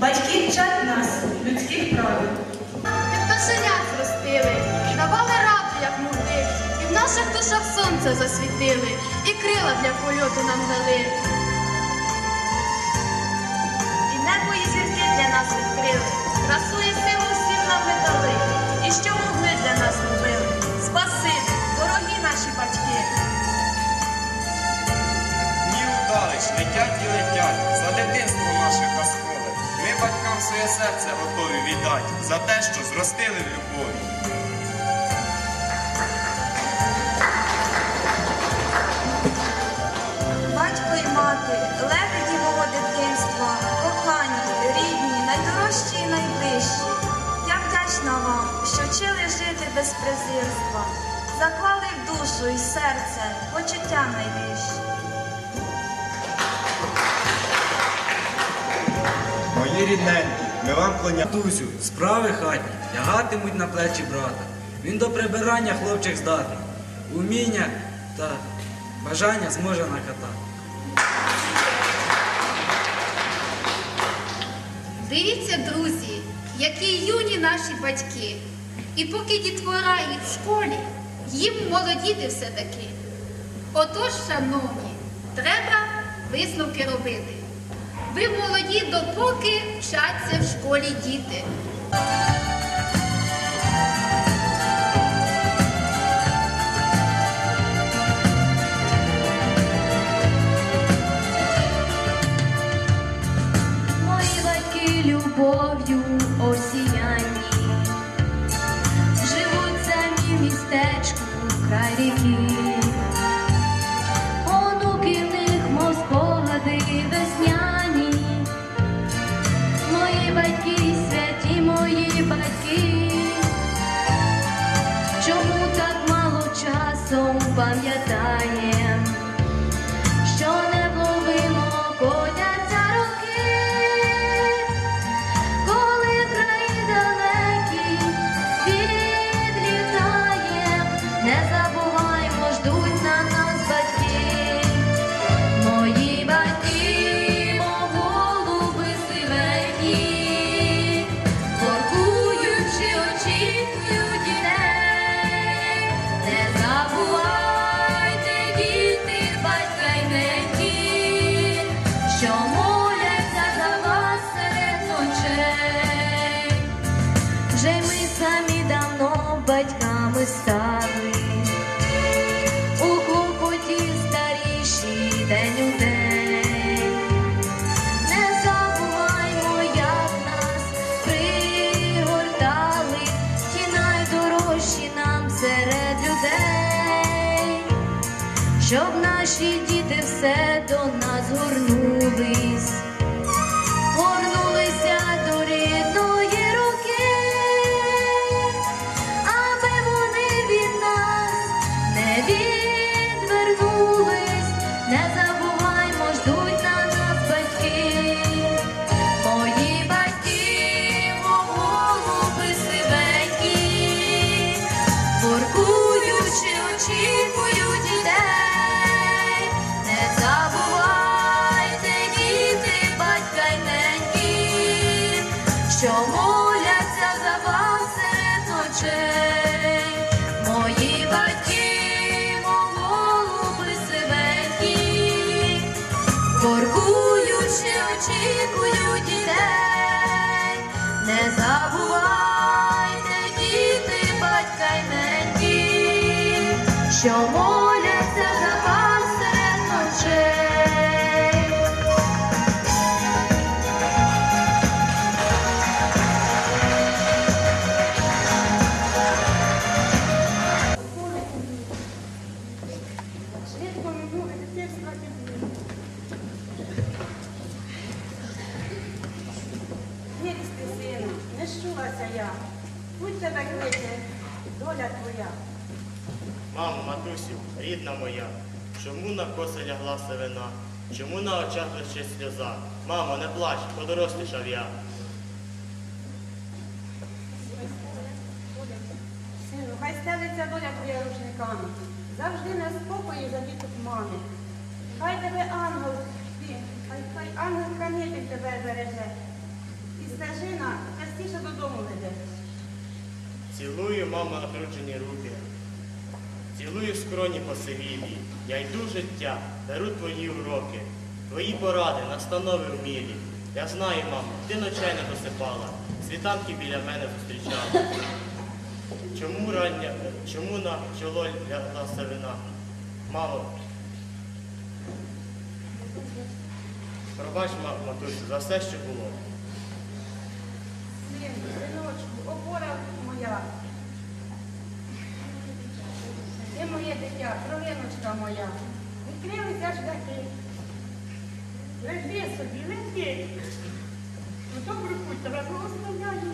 Батьки вчать нас людських правил. Підпашенят зростили, давали раду, як могли, і в наших душах сонце засвітили, і крила для польоту нам дали. І небо і зірки для нас відкрили, красу і силу всім нам видали, і що могли для нас робили. Спаси, дорогі наші батьки. Ні вдались, летять і летять серце готові віддати за те, що зростили в любові. Батько і мати, лебеді мого дитинства, кохані, рідні, найдорожчі і найближчі. Я вдячна вам, що вчили жити без презирства, заклали в душу і серце почуття найвищі. Мої рідненькі, ми вам клоняємо. Матусю, справи хатні лягатимуть на плечі брата. Він до прибирання хлопчик здатний. Уміння та бажання зможе накатати. Дивіться, друзі, які юні наші батьки. І поки дітвора їх в школі, їм молодіти все-таки. Отож, шановні, треба висновки робити. Ви молоді, допоки вчаться в школі діти. Мої батьки любов'ю осіяні, живуть самі в містечку край ріки. was sorry. Що Чому на очах лише сльоза? Мамо, не плач, подорослішав я. Сину, хай стелиться доля твоя рушниками. Завжди на спокої за діток мами. Хай тебе ангел, хай, хай ангел хранитель тебе береже. І стежина частіше додому веде. Цілую, мамо, натруджені руки. Цілую скроні посивілі, я йду життя, беру твої уроки, твої поради, настанови вмілі. Я знаю, мамо, ти ночей не досипала, світанки біля мене зустрічала. Чому рання, чому на чоло лягла сивина? Мамо, пробач, ма- матусю, за все, що було. Син, синочку, опора моя. Ти моє дитя, кровиночка моя. Відкрилися таки. Лежи собі, лежи. Ну, добру путь тебе благословляю.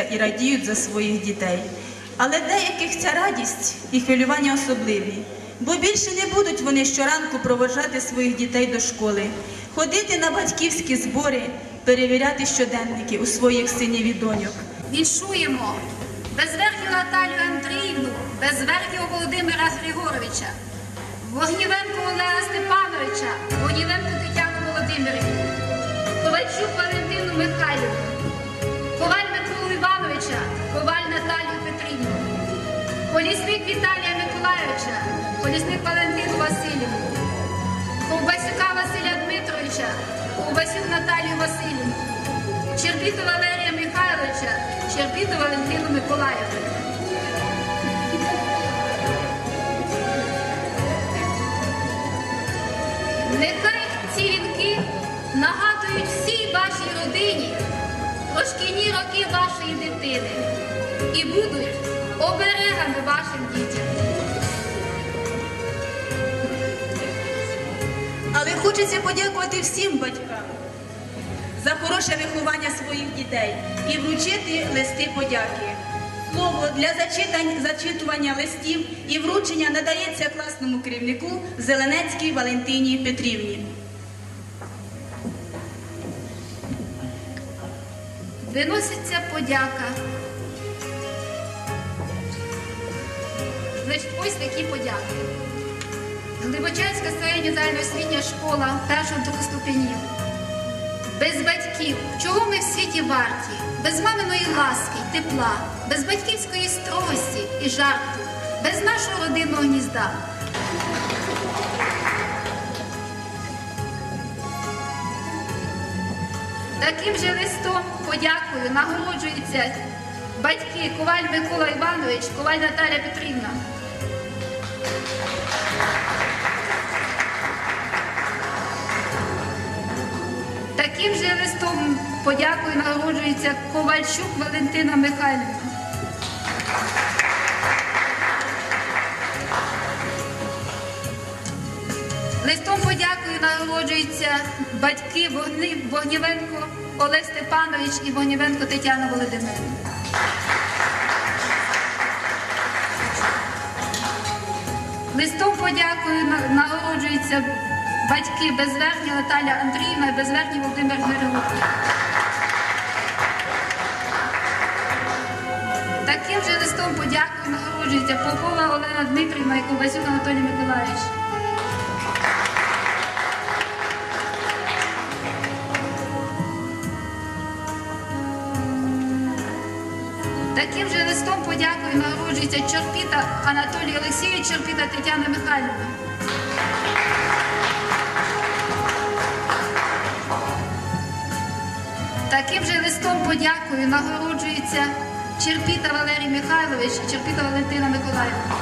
Хвилюються і радіють за своїх дітей. Але деяких ця радість і хвилювання особливі, бо більше не будуть вони щоранку проводжати своїх дітей до школи, ходити на батьківські збори, перевіряти щоденники у своїх синів і доньок. Віншуємо Безверхів Наталію Андріївну, Безверхів Володимира Григоровича, Вогнівенко Олега Степановича, Вогнівенко Тетяну Володимирівну, Ковальчук Валентину Михайлівну, Коваль Івановича, Коваль Наталію Петрівну, Колісник Віталія Миколайовича, Колісник Валентину Васильівну, Ковбасюка Василя Дмитровича, Ковбасюк Наталію Васильівну, Черпіту Валерія Михайловича, Черпіту Валентину Миколаївну. Про шкільні роки вашої дитини і будуть оберегами вашим дітям. Але хочеться подякувати всім батькам за хороше виховання своїх дітей і вручити листи подяки. Слово для зачитань, зачитування листів і вручення надається класному керівнику Зеленецькій Валентині Петрівні. виноситься подяка. Значить, ось такі подяки. Глибочанська середня загальноосвітня школа першого другого ступенів. Без батьків, чого ми в світі варті, без маминої ласки й тепла, без батьківської строгості і жарту, без нашого родинного гнізда. Таким же листом подякою нагороджуються батьки Коваль Микола Іванович, Коваль Наталя Петрівна. Таким же листом подякою нагороджується Ковальчук Валентина Михайлівна. Листом подякою нагороджуються батьки Вогни- Вогнєвенко Олег Степанович і Вогнєвенко Тетяна Володимирівна. Листом подякою нагороджуються батьки Безверхня Наталя Андріївна і Безверхній Володимир Григорович. Таким же листом подякою нагороджується Попова Олена Дмитрівна і Ковбасюк Анатолій Миколаївич. Подякою нагороджується Чорпіта Анатолій Олексійович, Чорпіта Тетяна Михайлівна. Таким же листом подякою нагороджується Черпіта Валерій Михайлович і Черпіта Валентина Миколаївна.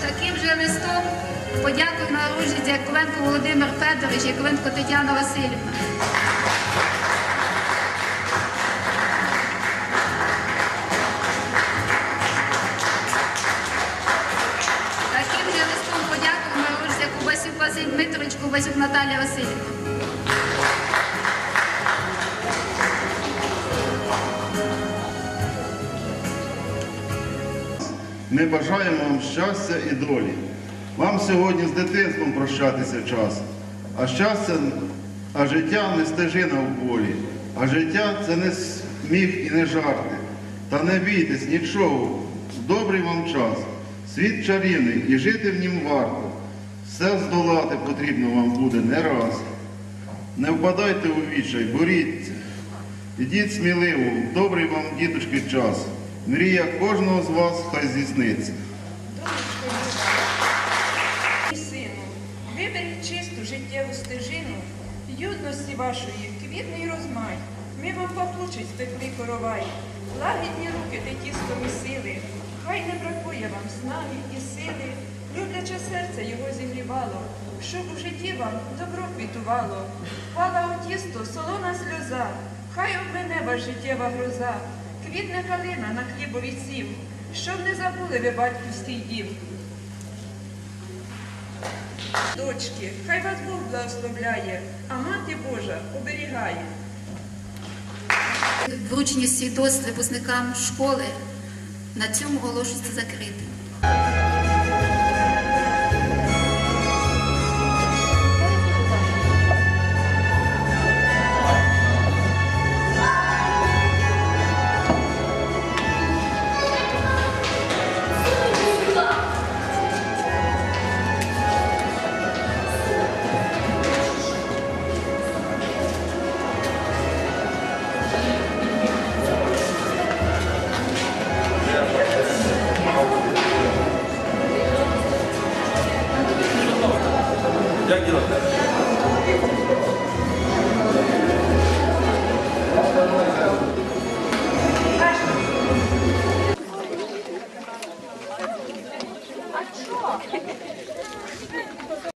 Таким же листом подякою нагороджується Яковенко Володимир Федорович, Яковенко Тетяна Васильівна. Кубасюк Наталія Васильівна. Ми бажаємо вам щастя і долі. Вам сьогодні з дитинством прощатися час. А щастя, а життя не стежина в болі, а життя це не сміх і не жарти. Та не бійтесь нічого, добрий вам час. Світ чарівний і жити в нім варто. Все здолати потрібно вам буде не раз. Не впадайте у відчай, боріться. Ідіть сміливо, добрий вам, діточки, час. Мрія кожного з вас хай здійсниться. Сину, виберіть чисту життєву стежину, юдності вашої, квітний розмай. Ми вам поплучить в коровай, лагідні руки тетістом і сили. Хай не бракує вам снаги і сили, любляче серце його зігрівало, щоб у житті вам добро квітувало. Пала у тісто солона сльоза, хай обмене вас життєва гроза, квітне калина на хлібові сів, щоб не забули ви батьківський дім. Дочки, хай вас Бог благословляє, а мати Божа оберігає. Вручені свідоцтв випускникам школи на цьому оголошується закритим.